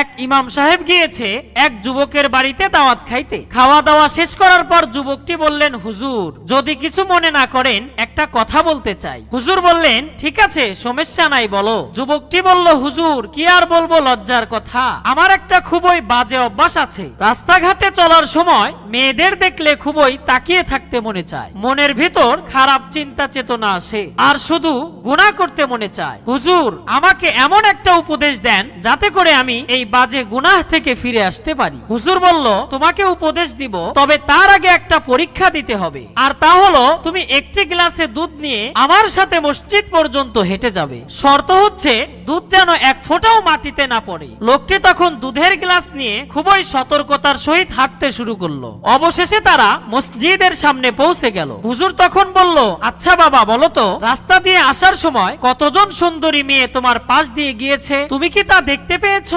এক ইমাম সাহেব গিয়েছে এক যুবকের বাড়িতে দাওয়াত খাইতে। খাওয়া দাওয়া শেষ করার পর যুবকটি বললেন, হুজুর, যদি কিছু মনে না করেন, একটা কথা বলতে চাই। হুজুর বললেন, ঠিক আছে, সমস্যা নাই, বলো। যুবকটি বলল, হুজুর, কি আর বলব লজ্জার কথা? আমার একটা খুবই বাজে অভ্যাস আছে। রাস্তাঘাটে চলার সময় মেয়েদের দেখলে খুবই তাকিয়ে থাকতে মনে চায়। মনের ভিতর খারাপ চিন্তা চেতনা আসে, আর শুধু গুণা করতে মনে চায়। হুজুর, আমাকে এমন একটা উপদেশ দেন, যাতে করে আমি এই বাজে গুনাহ থেকে ফিরে আসতে পারি। হুজুর বলল, তোমাকে উপদেশ দিব, তবে তার আগে একটা পরীক্ষা দিতে হবে। আর তা হলো, তুমি একটি গ্লাসে দুধ নিয়ে আমার সাথে মসজিদ পর্যন্ত হেঁটে যাবে। শর্ত হচ্ছে, দুধ যেন এক ফোঁটাও মাটিতে না পড়ে। লোকটি তখন দুধের গ্লাস নিয়ে খুবই সতর্কতার সহিত হাঁটতে শুরু করল। অবশেষে তারা মসজিদের সামনে পৌঁছে গেল। হুজুর তখন বলল আচ্ছা বাবা, বলো তো, রাস্তা দিয়ে আসার সময় কতজন সুন্দরী মেয়ে তোমার পাশ দিয়ে গিয়েছে? তুমি কি তা দেখতে পেয়েছ?